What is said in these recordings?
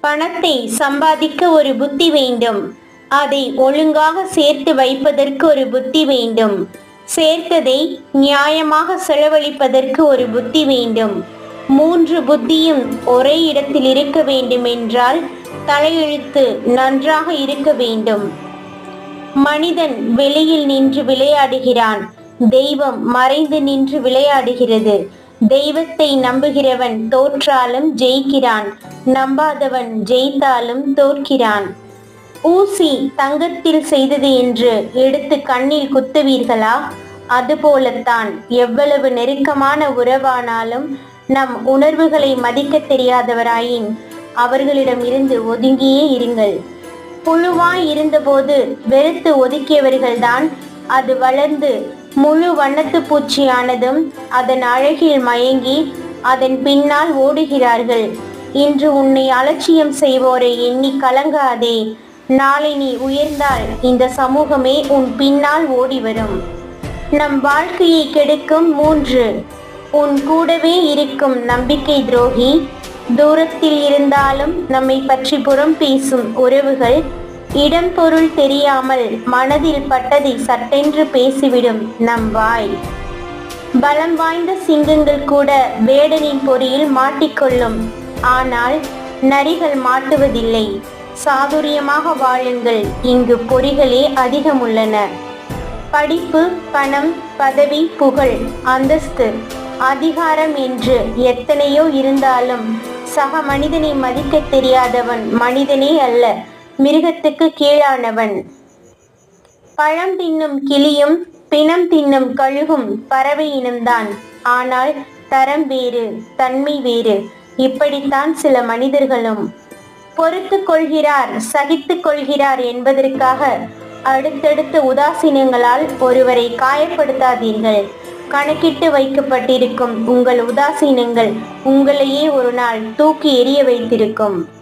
பணத்தை சம்பாதிக்க ஒரு புத்தி வேண்டும். அதை ஒழுங்காக சேர்த்து வைப்பதற்கு ஒரு புத்தி வேண்டும். சேர்த்ததை நியாயமாக செலவழிப்பதற்கு ஒரு புத்தி வேண்டும். மூன்று புத்தியும் ஒரே இடத்தில் இருக்க வேண்டும் என்றால் தலையெழுத்து நன்றாக இருக்க வேண்டும். மனிதன் வெளியில் நின்று விளையாடுகிறான். தெய்வம் மறைந்து நின்று விளையாடுகிறது. தெய்வத்தை நம்புகிறவன் தோற்றாலும் ஜெயிக்கிறான். நம்பாதவன் ஜெயித்தாலும் தோற்கிறான். ஊசி தங்கத்தில் செய்தது என்று எடுத்து கண்ணில் குத்துவீர்களா? அதுபோலத்தான் எவ்வளவு நெருக்கமான உறவானாலும் நம் உணர்வுகளை மதிக்க தெரியாதவராயின் அவர்களிடம் இருந்து ஒதுங்கியே இருங்கள். புழுவாய் இருந்தபோது வெறுத்து ஒதுக்கியவர்கள்தான் அது வளர்ந்து முழு வண்ணத்து பூச்சியானதும் அதன் அழகில் மயங்கி அதன் பின்னால் ஓடுகிறார்கள். இன்று உன்னை அலட்சியம் செய்வோரை எண்ணி கலங்காதே. நாளை நீ உயர்ந்தால் இந்த சமூகமே உன் பின்னால் ஓடி வரும் நம் வாழ்க்கையை கெடுக்கும் மூன்று. உன் கூடவே இருக்கும் நம்பிக்கை துரோகி. தூரத்தில் இருந்தாலும் நம்மை பற்றி புறம் பேசும் உறவுகள் இடம் பொருள் தெரியாமல் மனதில் பட்டதை சட்டென்று பேசிவிடும் நம் வாய். பலம் வாய்ந்த சிங்கங்கள் கூட வேடனின் பொறியில் மாட்டிக்கொள்ளும். ஆனால் நரிகள் மாட்டுவதில்லை. சாதுரியமாக வாழுங்கள். இங்கு பொறிகளே அதிகம் உள்ளன படிப்பு பணம் பதவி புகழ் அந்தஸ்து அதிகாரம் என்று எத்தனையோ இருந்தாலும் சக மனிதனை மதிக்க தெரியாதவன் மனிதனே அல்ல. மிருகத்துக்கு கீழானவன். பழம் தின்னும் கிளியும் பிணம் தின்னும் கழுகும் பறவை இனம்தான். ஆனால் தரம் வேறு தன்மை வேறு. இப்படித்தான் சில மனிதர்களும் பொறுத்து கொள்கிறார் சகித்து கொள்கிறார் என்பதற்காக அடுத்தடுத்த உதாசீனங்களால் ஒருவரை காயப்படுத்தாதீர்கள். கணக்கிட்டு வைக்கப்பட்டிருக்கும் உங்கள் உதாசீனங்கள் உங்களையே ஒரு நாள் தூக்கி எரிய வைத்திருக்கும்.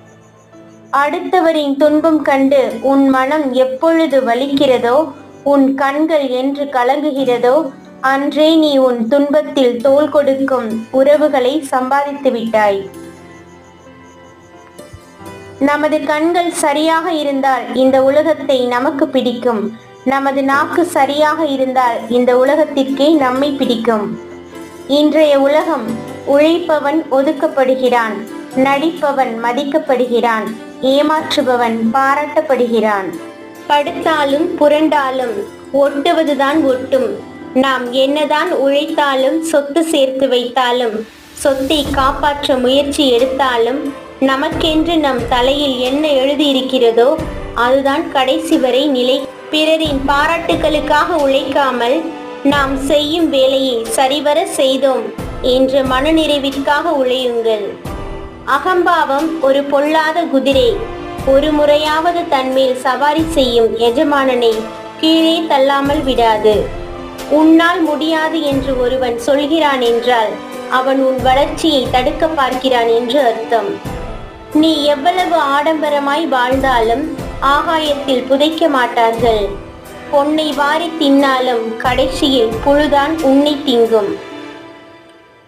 அடுத்தவரின் துன்பம் கண்டு உன் மனம் எப்பொழுது வலிக்கிறதோ உன் கண்கள் என்று கலங்குகிறதோ அன்றே நீ உன் துன்பத்தில் தோள் கொடுக்கும் உறவுகளை சம்பாதித்து விட்டாய். நமது கண்கள் சரியாக இருந்தால் இந்த உலகத்தை நமக்கு பிடிக்கும். நமது நாக்கு சரியாக இருந்தால் இந்த உலகத்திற்கே நம்மை பிடிக்கும். இன்றைய உலகம் உழைப்பவன் ஒதுக்கப்படுகிறான் நடிப்பவன் மதிக்கப்படுகிறான். ஏமாற்றுபவன் பாராட்டப்படுகிறான். படுத்தாலும் புரண்டாலும் ஒட்டுவதுதான் ஒட்டும். நாம் என்னதான் உழைத்தாலும் சொத்து சேர்த்து வைத்தாலும் சொத்தை காப்பாற்ற முயற்சி எடுத்தாலும் நமக்கென்று நம் தலையில் என்ன எழுதியிருக்கிறதோ அதுதான் கடைசி வரை நிலை. பிறரின் பாராட்டுகளுக்காக உழைக்காமல் நாம் செய்யும் வேலையை சரிவர செய்தோம். என்ற மனநிறைவிற்காக உழையுங்கள். அகம்பாவம் ஒரு பொல்லாத குதிரை. ஒரு முறையாவது தன்மேல் சவாரி செய்யும் எஜமானனை கீழே தள்ளாமல் விடாது. உன்னால் முடியாது என்று ஒருவன் சொல்கிறான் என்றால் அவன் உன் வளர்ச்சியை தடுக்க பார்க்கிறான் என்று அர்த்தம். நீ எவ்வளவு ஆடம்பரமாய் வாழ்ந்தாலும் ஆகாயத்தில் புதைக்க மாட்டார்கள். பொன்னை வாரி தின்னாலும் கடைசியில் புழுதான் உன்னை திங்கும்.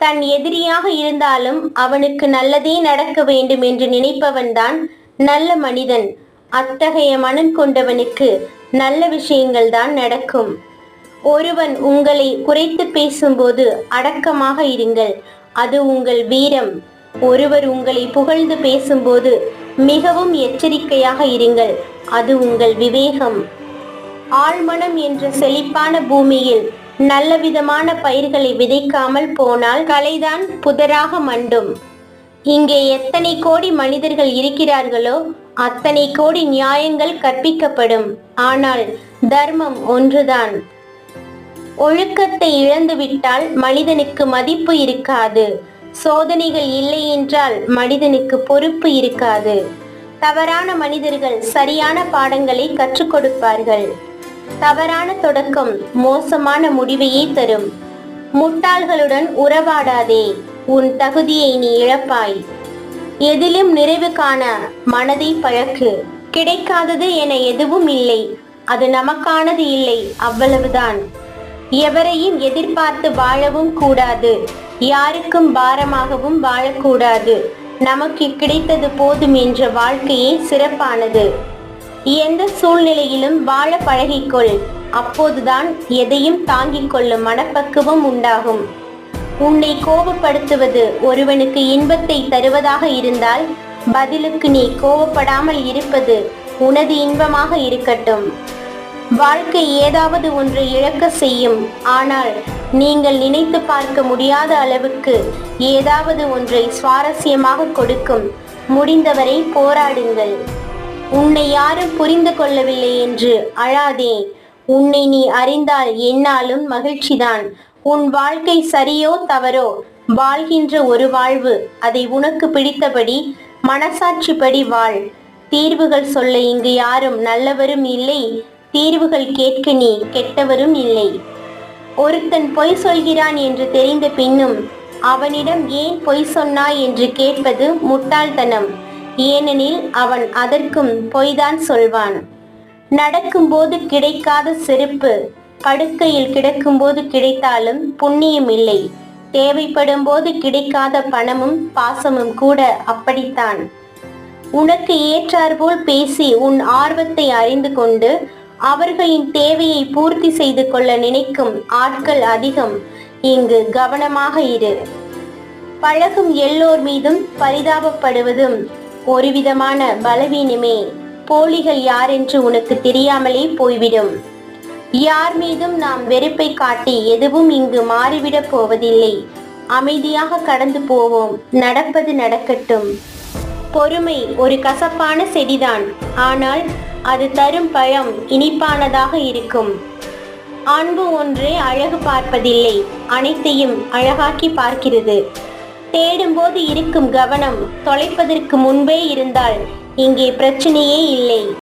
தன் எதிரியாக இருந்தாலும் அவனுக்கு நல்லதே நடக்க வேண்டும் என்று நினைப்பவன்தான் நல்ல மனிதன். அத்தகைய மனம் கொண்டவனுக்கு நல்ல விஷயங்கள் தான் நடக்கும். ஒருவன் உங்களை குறைத்து பேசும்போது அடக்கமாக இருங்கள். அது உங்கள் வீரம். ஒருவர் உங்களை புகழ்ந்து பேசும்போது மிகவும் எச்சரிக்கையாக இருங்கள். அது உங்கள் விவேகம். ஆழ்மனம் என்ற செழிப்பான பூமியில் நல்ல விதமான பயிர்களை விதைக்காமல் போனால் கலைதான் புதராக மண்டும். இங்கே எத்தனை கோடி மனிதர்கள் இருக்கிறார்களோ அத்தனை கோடி நியாயங்கள் கற்பிக்கப்படும். ஆனால் தர்மம் ஒன்றுதான். ஒழுக்கத்தை இழந்துவிட்டால் மனிதனுக்கு மதிப்பு இருக்காது. சோதனைகள் இல்லை என்றால் மனிதனுக்கு பொறுப்பு இருக்காது. தவறான மனிதர்கள் சரியான பாடங்களை கற்றுக் கொடுப்பார்கள். தவறான தொடக்கம் மோசமான முடிவையே தரும். முட்டாள்களுடன் உறவாடாதே உன் தகுதியை நீ இழப்பாய். எதிலும் நிறைவு காண மனதை பழக்கு. கிடைக்காதது என எதுவும் இல்லை அது நமக்கானது இல்லை அவ்வளவுதான். எவரையும் எதிர்பார்த்து வாழவும் கூடாது யாருக்கும் பாரமாகவும் வாழக்கூடாது. நமக்கு கிடைத்தது போதும் என்ற வாழ்க்கையே சிறப்பானது. எந்த சூழ்நிலையிலும் வாழ பழகிக்கொள். அப்போதுதான் எதையும் தாங்கிக் கொள்ளும் மனப்பக்குவம் உண்டாகும். உன்னை கோபப்படுத்துவது ஒருவனுக்கு இன்பத்தை தருவதாக இருந்தால் பதிலுக்கு நீ கோபப்படாமல் இருப்பது உனது இன்பமாக இருக்கட்டும். வாழ்க்கை ஏதாவது ஒன்றை இழக்க செய்யும். ஆனால் நீங்கள் நினைத்து பார்க்க முடியாத அளவுக்கு ஏதாவது ஒன்றை சுவாரஸ்யமாக கொடுக்கும். முடிந்தவரை போராடுங்கள். உன்னை யாரும் புரிந்து கொள்ளவில்லை என்று அழாதே. உன்னை நீ அறிந்தால் என்னாலும் மகிழ்ச்சிதான். உன் வாழ்க்கை சரியோ தவறோ? வாழ்கின்ற ஒரு வாழ்வு. அதை உனக்கு பிடித்தபடி மனசாட்சிப்படி வாழ். தீர்வுகள் சொல்ல இங்கு யாரும் நல்லவரும் இல்லை. தீர்வுகள் கேட்க நீ கெட்டவரும் இல்லை. ஒருத்தன் பொய் சொல்கிறான் என்று தெரிந்த பின்னும் அவனிடம் ஏன் பொய் சொன்னாய் என்று கேட்பது முட்டாள்தனம். ஏனெனில் அவன் அதற்கும் பொய்தான் சொல்வான். நடக்கும்போது கிடைக்காத செருப்பு படுக்கையில் கிடக்கும்போது கிடைத்தாலும் புண்ணியம் இல்லை. தேவைப்படும் போது கிடைக்காத பணமும் பாசமும் கூட அப்படித்தான். உனக்கு ஏற்றாற்போல் பேசி உன் ஆர்வத்தை அறிந்து கொண்டு அவர்களின் தேவையை பூர்த்தி செய்து கொள்ள நினைக்கும் ஆட்கள் அதிகம். இங்கு கவனமாக இரு. பழகும் எல்லோர் மீதும் பரிதாபப்படுவதும் ஒருவிதமான பலவீனமே. போலிகள் யாரென்று உனக்கு தெரியாமலே போய்விடும். யார் மீதும் நாம் வெறுப்பை காட்டி எதுவும் இங்கு மாறிவிடப் போவதில்லை. அமைதியாக கடந்து போவோம். நடப்பது நடக்கட்டும். பொறுமை ஒரு கசப்பான செடிதான். ஆனால் அது தரும் பழம் இனிப்பானதாக இருக்கும். அன்பு ஒன்றே அழகு பார்ப்பதில்லை. அனைத்தையும் அழகாக்கி பார்க்கிறது. தேடும்போது இருக்கும் கவனம் தொலைப்பதற்கு முன்பே இருந்தால் இங்கே பிரச்சனையே இல்லை.